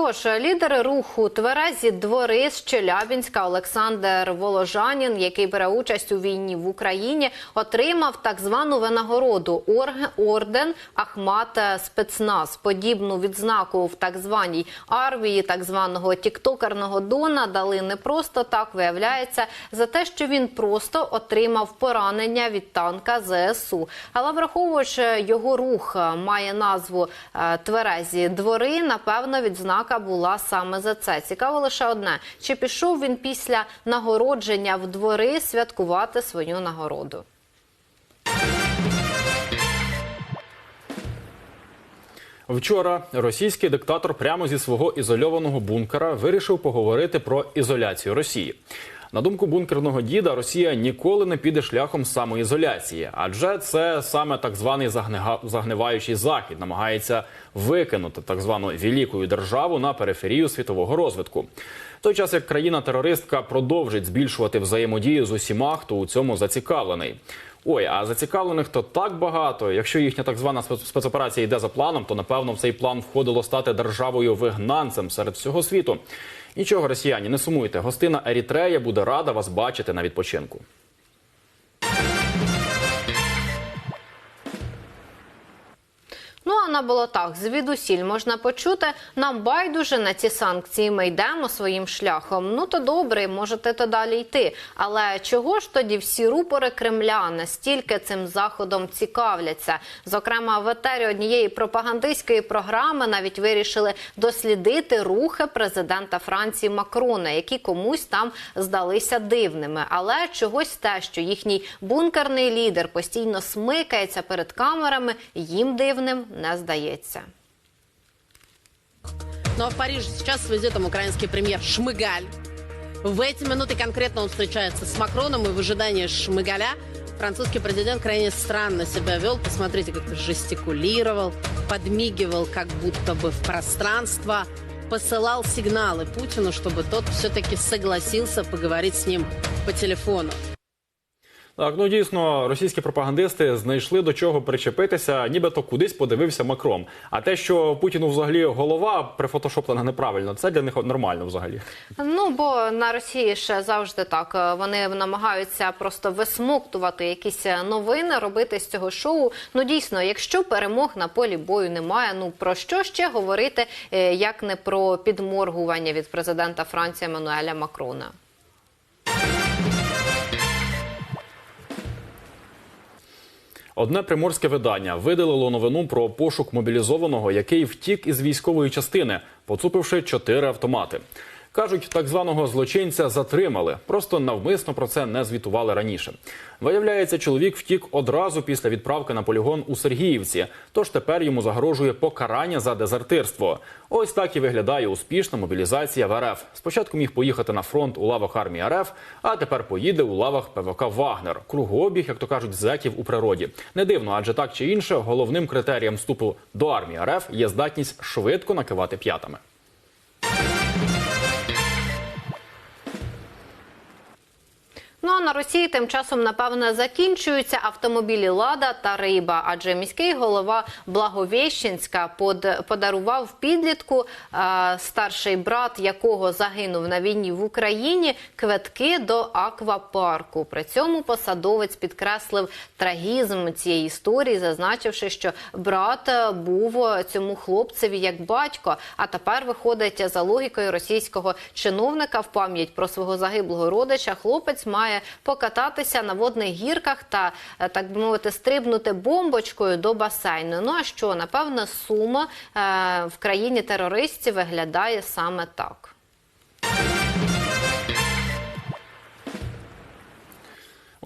Тож лідери руху Тверезі двори з Челябінська Олександр Воложанін, який бере участь у війні в Україні, отримав так звану винагороду орден Ахмат спецназ. Подібну відзнаку в так званій армії, так званого тіктокерного Дона дали не просто так. Виявляється за те, що він просто отримав поранення від танка ЗСУ. Але враховуючи його рух має назву е, Тверезі двори, напевно, відзнака була саме за це. Цікаво лише одне: чи пішов він після нагородження в двори святкувати свою нагороду? Вчора російський диктатор прямо зі свого ізольованого бункера вирішив поговорити про ізоляцію Росії. На думку бункерного діда, Росія ніколи не піде шляхом самоізоляції, адже це саме так званий загниваючий захід намагається викинути так звану велику державу на периферію світового розвитку. В той час як країна-терористка продовжить збільшувати взаємодію з усіма, хто у цьому зацікавлений. Ой, а зацікавлених то так багато. Якщо їхня так звана спец- спецоперація йде за планом, то напевно в цей план входило стати державою вигнанцем серед всього світу. Нічого, росіяні, не сумуйте. Гостина Ерітрея буде рада вас бачити на відпочинку. На болотах звідусіль можна почути. Нам байдуже на ці санкції. Ми йдемо своїм шляхом. Ну то добре, можете то далі йти. Але чого ж тоді всі рупори Кремля настільки цим заходом цікавляться? Зокрема, в етері однієї пропагандистської програми навіть вирішили дослідити рухи президента Франції Макрона, які комусь там здалися дивними. Але чогось те, що їхній бункерний лідер постійно смикається перед камерами, їм дивним не здається. Ну а в Париж сейчас везет там украинский премьер Шмыгаль. В эти минуты конкретно он встречается с Макроном, и в ожидании Шмыгаля французский президент крайне странно себя вел. Посмотрите, как жестикулировал, подмигивал как будто бы в пространство, посылал сигналы Путину, чтобы тот все-таки согласился поговорить с ним по телефону. Так, ну дійсно, російські пропагандисти знайшли до чого причепитися, нібито кудись подивився Макрон. А те, що Путіну взагалі голова прифотошоплена неправильно, це для них нормально взагалі. Ну бо на Росії ще завжди так. Вони намагаються просто висмоктувати якісь новини, робити з цього шоу. Ну дійсно, якщо перемог на полі бою немає, ну про що ще говорити, е, як не про підморгування від президента Франції Еммануеля Макрона? Одне приморське видання видалило новину про пошук мобілізованого, який втік із військової частини, поцупивши чотири автомати. Кажуть, так званого злочинця затримали, просто навмисно про це не звітували раніше. Виявляється, чоловік втік одразу після відправки на полігон у Сергіївці, тож тепер йому загрожує покарання за дезертирство. Ось так і виглядає успішна мобілізація в РФ. Спочатку міг поїхати на фронт у лавах армії РФ, а тепер поїде у лавах ПВК Вагнер. Кругообіг, як то кажуть, зеків у природі. Не дивно, адже так чи інше, головним критерієм вступу до армії РФ є здатність швидко накивати п'ятами. Ну а на Росії тим часом напевне закінчуються автомобілі Лада та Риба, адже міський голова Благовіщенська под- подарував підлітку, е, старший брат якого загинув на війні в Україні, квитки до аквапарку. При цьому посадовець підкреслив трагізм цієї історії, зазначивши, що брат е, був цьому хлопцеві як батько. А тепер виходить за логікою російського чиновника в пам'ять про свого загиблого родича. Хлопець має покататися на водних гірках та е, так би мовити стрибнути бомбочкою до басейну. Ну а що напевно сума е, в країні терористів виглядає саме так.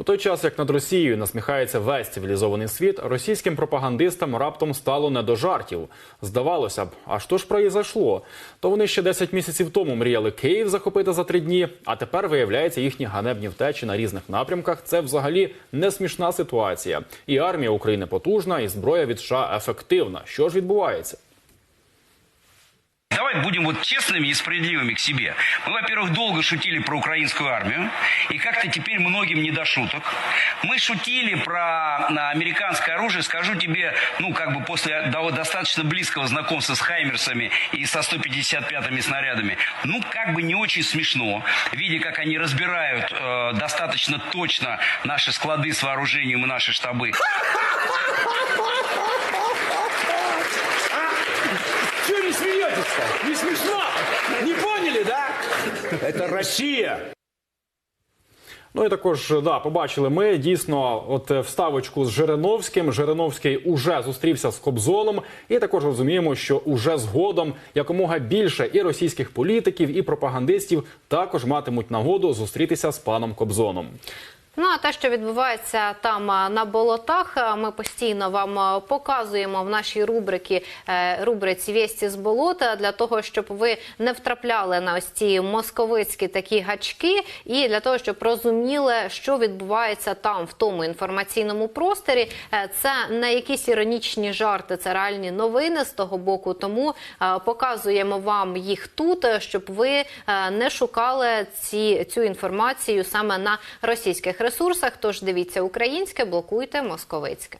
У той час, як над Росією насміхається весь цивілізований світ, російським пропагандистам раптом стало не до жартів. Здавалося б, а що ж произошло? То вони ще 10 місяців тому мріяли Київ захопити за три дні, а тепер виявляється їхні ганебні втечі на різних напрямках. Це взагалі не смішна ситуація. І армія України потужна, і зброя від США ефективна. Що ж відбувається? Давай будем вот честными и справедливыми к себе. Мы, во-первых, долго шутили про украинскую армию, и как-то теперь многим не до шуток. Мы шутили про а, американское оружие, скажу тебе, ну, как бы после до- достаточно близкого знакомства с Хаймерсами и со 155-ми снарядами, ну, как бы не очень смешно, видя, как они разбирают э, достаточно точно наши склады с вооружением и наши штабы. Не смешно? Не поняли, да? Это Россия. Ну і також да, побачили ми дійсно от е, вставочку з Жириновським. Жириновський уже зустрівся з Кобзоном, і також розуміємо, що уже згодом якомога більше і російських політиків, і пропагандистів також матимуть нагоду зустрітися з паном Кобзоном. Ну а те, що відбувається там на болотах, ми постійно вам показуємо в нашій рубрики е, рубриці «Вєсті з болота для того, щоб ви не втрапляли на ось ці московицькі такі гачки, і для того, щоб розуміли, що відбувається там в тому інформаційному просторі. Е, Це не якісь іронічні жарти, це реальні новини з того боку. Тому е, показуємо вам їх тут, щоб ви не шукали ці, цю інформацію саме на російських ресурсах. Тож дивіться українське, блокуйте московицьке.